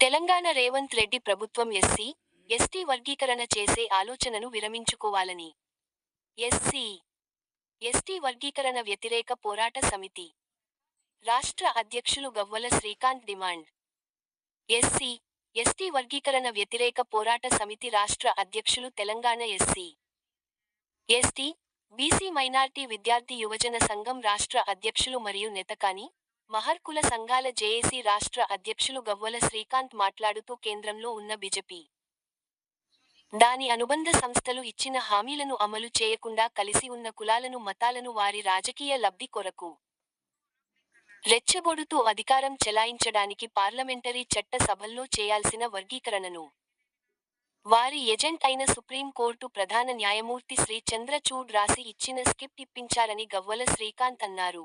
తెలంగాణ రేవంత్ రెడ్డి ప్రభుత్వం SC ST వర్గీకరణ చేసే ఆలోచనను విరమించుకోవాలని. ఎస్సీ ఎస్టీ వర్గీకరణ వ్యతిరేక పోరాట సమితి. రాష్ట్ర అధ్యక్షులు గవ్వల శ్రీకాంత్ డిమాండ్. ఎస్సీ ఎస్టీ వర్గీకరణ వ్యతిరేక పోరాట సమితి రాష్ట్ర అధ్యక్షులు Telangana SC. ST BC minority విద్యార్థి యువజన సంఘం రాష్ట్ర అధ్యక్షులు మరియు నెతకాని మహర్కుల సంఘాల జేఏసీ రాష్ట్ర అధ్యక్షులు గవ్వల శ్రీకాంత్ మాట్లాడుతూ కేంద్రంలో ఉన్న బీజేపీ దాని అనుబంధ సంస్థలు ఇచ్చిన హామీలను అమలు చేయకుండా కలిసి ఉన్న కులాలను మతాలను వారి రాజకీయ లబ్ధి కొరకు రెచ్చగొడుతూ అధికారం చెలాయించడానికి పార్లమెంటరీ చట్ట సభల్లో చేయాల్సిన వర్గీకరణను. వారి ఏజెంట్ అయిన సుప్రీంకోర్టు ప్రధాన న్యాయమూర్తి శ్రీ చంద్రచూడ్ రాసి ఇచ్చిన స్కిప్ ఇప్పించారని గవ్వల శ్రీకాంత్ అన్నారు.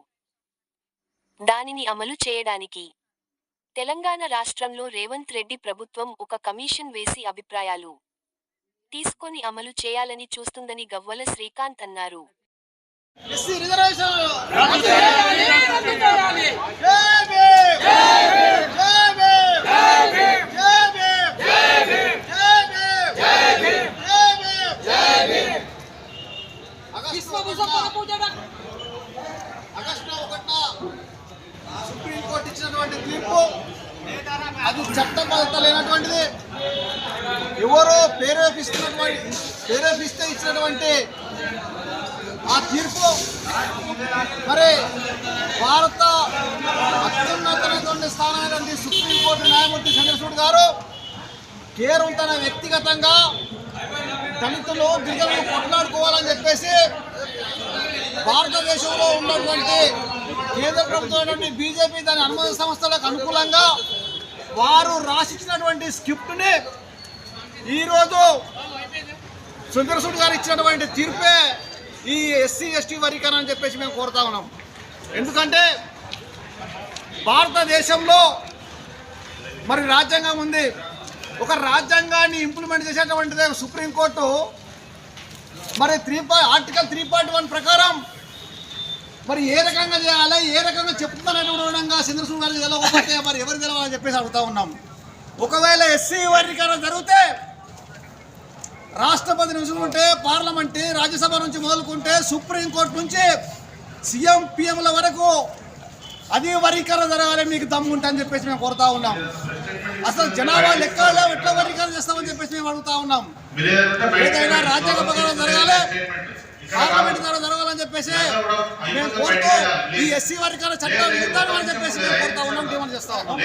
దానిని అమలు చేయడానికి. తెలంగాణ రాష్ట్రంలో రేవంత్ రెడ్డి ప్రభుత్వం ఒక కమిషన్ వేసి అభిప్రాయాలు. తీసుకొని అమలు చేయాలని చూస్తుందని గవ్వల శ్రీకాంత్ అన్నారు. చట్ట చట్టబద్ధత లేనటువంటిది ఎవరో ప్రేరేపిస్తున్నటువంటి ప్రేరేపిస్తే ఇచ్చినటువంటి ఆ తీర్పు. మరి భారత అత్యున్నతమైనటువంటి స్థానమైనటువంటి సుప్రీంకోర్టు న్యాయమూర్తి చంద్రచూడ్ గారు కేరళ తన వ్యక్తిగతంగా దళితులు గిరిజనులు కొట్లాడుకోవాలని చెప్పేసి భారతదేశంలో ఉన్నటువంటి కేంద్ర ప్రభుత్వం బీజేపీ దాని అనుమతి సంస్థలకు అనుకూలంగా వారు రాసిచ్చినటువంటి స్క్రిప్ట్ని ఈరోజు సుందరసూడ్ గారు ఇచ్చినటువంటి తీర్పే ఈ ఎస్సీ ఎస్టీ వర్గీకరణ అని చెప్పేసి మేము కోరుతా ఉన్నాం. ఎందుకంటే భారతదేశంలో మరి రాజ్యాంగం ఉంది. ఒక రాజ్యాంగాన్ని ఇంప్లిమెంట్ చేసేటువంటిదే సుప్రీంకోర్టు. మరి three article three point one ప్రకారం మరి ఏ రకంగా చేయాలి ఏ రకంగా చెప్తున్నటువంటి విధంగా చంద్రసూడ్ గారికి తెలవకపోతే మరి ఎవరు తెలవాలని చెప్పేసి అడుగుతా ఉన్నాం. ఒకవేళ ఎస్సీ వర్గీకరణ జరిగితే రాష్ట్రపతి నుంచి ఉంటే పార్లమెంట్ రాజ్యసభ నుంచి మొదలుకుంటే సుప్రీంకోర్టు నుంచి సీఎం పిఎంల వరకు అది వర్గీకరణ జరగాలి మీకు దమ్ముంటా అని చెప్పేసి మేము కోరుతా ఉన్నాం. అసలు జనాభా లెక్కలో ఎట్లా వర్గీకరణ చేస్తామని చెప్పేసి మేము అడుగుతా ఉన్నాం. ఏదైనా రాజ్యాంగ ప్రకారం జరగాలి పార్లమెంట్ ద్వారా చెప్పేసి మేము కోరుతూ ఈ ఎస్సీ వర్గీకరణ చట్టం విధానం అని చెప్పేసి మేము కోరుతా ఉన్నాం డిమాండ్ చేస్తా ఉన్నాం